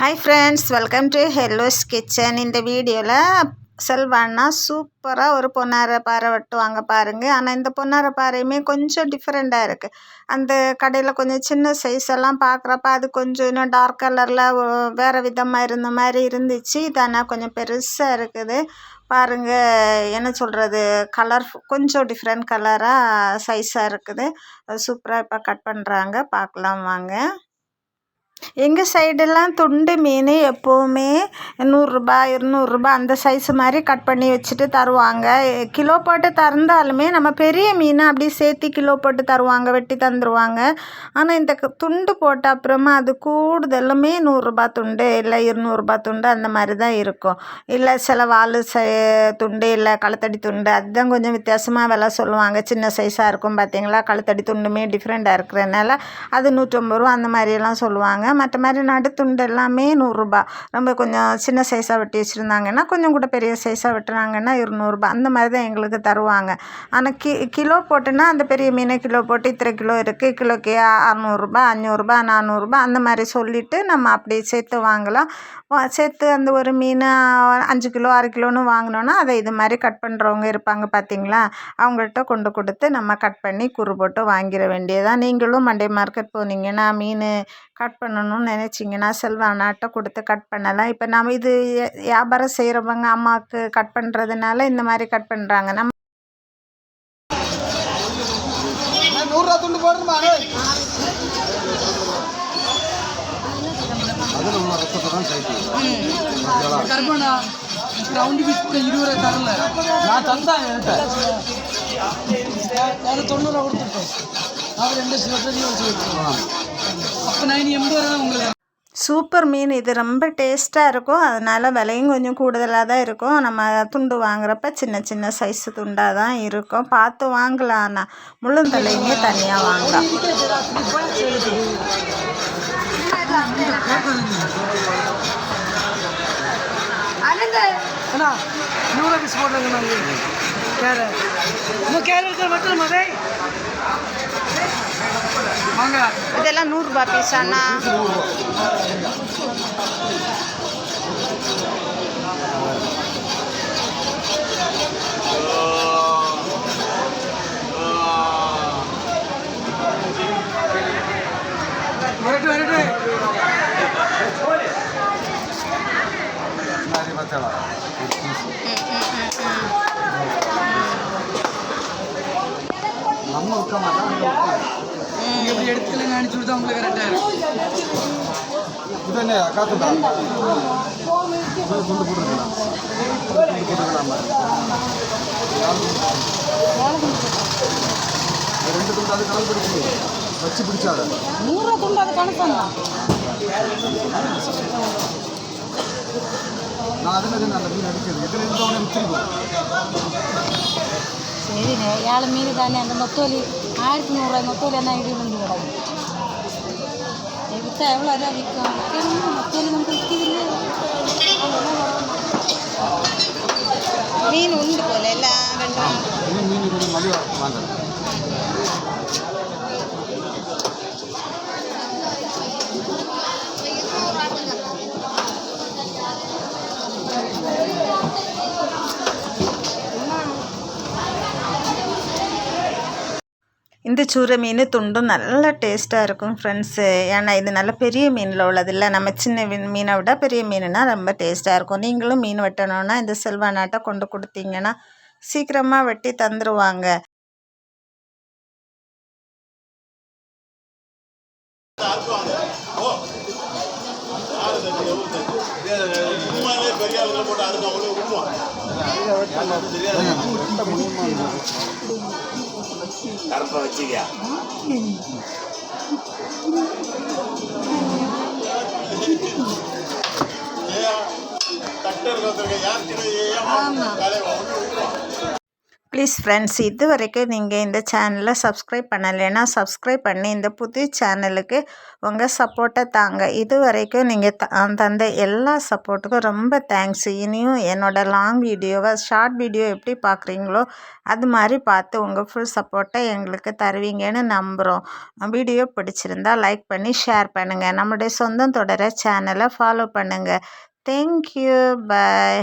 Hi friends welcome to Hello's kitchen இந்த வீடியோவில் செல்வானா சூப்பராக ஒரு பொன்னார பாறை வெட்டுவாங்க பாருங்கள் ஆனால் இந்த பொன்னார பாறையுமே கொஞ்சம் டிஃப்ரெண்ட்டாக இருக்குது அந்த கடையில் கொஞ்சம் சின்ன சைஸ் எல்லாம் பார்க்குறப்ப அது கொஞ்சம் இன்னும் டார்க் கலரில் வேறு விதமாக இருந்த மாதிரி இருந்துச்சு. இது ஆனால் கொஞ்சம் பெருசாக இருக்குது. பாருங்கள் என்ன சொல்கிறது கலர் கொஞ்சம் டிஃப்ரெண்ட் கலராக சைஸாக இருக்குது. சூப்பராக இப்போ கட் பண்ணுறாங்க பார்க்கலாம் வாங்க. எங்கள் சைடெல்லாம் துண்டு மீன் எப்போவுமே நூறுரூபா இருநூறுபா அந்த சைஸ் மாதிரி கட் பண்ணி வச்சுட்டு தருவாங்க. கிலோ போட்டு தந்தாலுமே நம்ம பெரிய மீனை அப்படியே சேர்த்து கிலோ போட்டு தருவாங்க வெட்டி தந்துடுவாங்க ஆனால் இந்த துண்டு போட்ட அப்புறமா அது கூடுதலுமே நூறுரூபா துண்டு இல்லை இருநூறுபா துண்டு அந்த மாதிரி தான் இருக்கும். இல்லை சில வால் சை துண்டு இல்லை கழுத்தடி துண்டு அதுதான் கொஞ்சம் வித்தியாசமாக விலை சொல்லுவாங்க. சின்ன சைஸாக இருக்கும் பார்த்தீங்களா கழுத்தடி துண்டுமே டிஃப்ரெண்ட்டாக இருக்கிறதுனால அது நூற்றம்பது ரூபா அந்த மாதிரியெல்லாம் சொல்லுவாங்க. மற்ற மாதிரி நடுத்துண்டு எல்லாமே நூறுரூபா. ரொம்ப கொஞ்சம் சின்ன சைஸாக வெட்டி வச்சுருந்தாங்கன்னா கொஞ்சம் கூட பெரிய சைஸாக வெட்டுனாங்கன்னா இருநூறுபா. அந்த மாதிரி தான் எங்களுக்கு தருவாங்க. ஆனால் கி கிலோ போட்டுன்னா அந்த பெரிய மீனை கிலோ போட்டு இத்தனை கிலோ இருக்குது கிலோக்கு அறநூறுபா அஞ்சூறுரூபா நானூறுரூபா அந்த மாதிரி சொல்லிவிட்டு நம்ம அப்படி சேர்த்து வாங்கலாம். சேர்த்து அந்த ஒரு மீன் அஞ்சு கிலோ அரை கிலோன்னு வாங்கினோன்னா அதை இது மாதிரி கட் பண்ணுறவங்க இருப்பாங்க பார்த்தீங்களா? அவங்கள்ட்ட கொண்டு கொடுத்து நம்ம கட் பண்ணி குறு போட்டு வாங்கிட வேண்டியதான் நீங்களும் மண்டே மார்க்கெட் போனீங்கன்னா மீன் கட் பண்ணணும் பண்ணணும்னு நினச்சிங்கன்னா செல்வானாட்ட கொடுத்து கட் பண்ணலாம் இப்போ நம்ம இது வியா- வியாபாரம் செய்கிறவங்க அம்மாவுக்கு கட் பண்ணுறதுனால இந்த மாதிரி கட் பண்ணுறாங்க நம்ம நூறுரூவா துண்டு போடணுமா அது நம்ம ரத்தத்தை தான் கைட்டு கருப்பண்ணா ரவுண்டு பீஸ் கூட இருபது ரூபாய் தரல. நான் தந்தேன் என்கிட்ட. அது தொண்ணூறுவா கொடுத்துட்டேன் அவர் ரெண்டு சிவத்தையும் வச்சு அப்போ சூப்பர் மீன். இது ரொம்ப டேஸ்ட்டாக இருக்கும். அதனால் விலையும் கொஞ்சம் கூடுதலாக தான் இருக்கும். நம்ம துண்டு வாங்குறப்ப சின்ன சின்ன சைஸ் துண்டாக தான் இருக்கும். பார்த்து வாங்கலாம். ஆனால் முள்ளுந்தலையுமே தனியாக வாங்கலாம். அண்ணா நூறு பீஸ் போடுறாங்க நாங்கள் கேரை இன்னும் கேரை இருக்கிற மட்டும் மதே இதெல்லாம் நூறுரூபா பீஸ் அண்ணா. வரட்டு வரட்டு. மாதிரி பார்த்தா நம்ம நீங்கள் இப்படி எடுத்துக்கலன்னு அனுப்பிச்சு விட்டா உங்களுக்கு கரெக்டாக இருக்கும் இது என்ன காத்துட்டா துண்டு போட்டுருக்கலாம் துண்டு போட்டுக்கலாமா ரெண்டு துண்டு அது கணக்கு பிடிச்சி வச்சு பிடிச்சாத நூறுரூவா துண்டு அது கணக்கு நான் அதில் அந்த மீன் அடிக்கிறது இதில் இருந்தவனே விற்றுருக்கோம் சரிண்ணே ஏழு மீன் தானே அந்த நொத்தோலி ആയിരത്തി നൂറ് മൊത്തം എന്നാൽ ഇടിയിലുണ്ട് കിടക്കും. എടുത്ത എവിടെ അതാ വിൽക്കുക മൊത്തം നമുക്ക് വിൽക്കില്ല മീനുണ്ട് പോലെ എല്ലാ രണ്ടും. இந்த சூற மீன் துண்டும் நல்லா டேஸ்ட்டாக இருக்கும் ஃப்ரெண்ட்ஸு ஏன்னா இது நல்ல பெரிய மீனில் உள்ளதில்ல. நம்ம சின்ன மீனை விட பெரிய மீனுனா ரொம்ப டேஸ்ட்டாக இருக்கும். நீங்களும் மீன் வெட்டணும்னா இந்த செல்வா நாட்டை கொண்டு கொடுத்தீங்கன்னா சீக்கிரமாக வெட்டி தந்துடுவாங்க போட்டு அதுக்கு அவ்வளோ விடுவான் கருப்பை வச்சுக்கியா? கட்டர் யார் கிடையாது ப்ளீஸ் ஃப்ரெண்ட்ஸ் இது வரைக்கும் நீங்கள் இந்த சேனலை சப்ஸ்கிரைப் பண்ணலைன்னா சப்ஸ்கிரைப் பண்ணி இந்த புது சேனலுக்கு உங்கள் சப்போர்ட்டை தாங்க. இது வரைக்கும் நீங்கள் த தந்த எல்லா சப்போர்ட்டுக்கும் ரொம்ப தேங்க்ஸ் இனியும் என்னோடய லாங் வீடியோவை ஷார்ட் வீடியோ எப்படி பார்க்குறீங்களோ அது மாதிரி பார்த்து உங்கள் ஃபுல் சப்போர்ட்டை எங்களுக்கு தருவீங்கன்னு நம்புகிறோம் வீடியோ பிடிச்சிருந்தா லைக் பண்ணி ஷேர் பண்ணுங்கள் நம்முடைய சொந்தம் தொடர சேனலை ஃபாலோ பண்ணுங்கள் தேங்க்யூ பாய்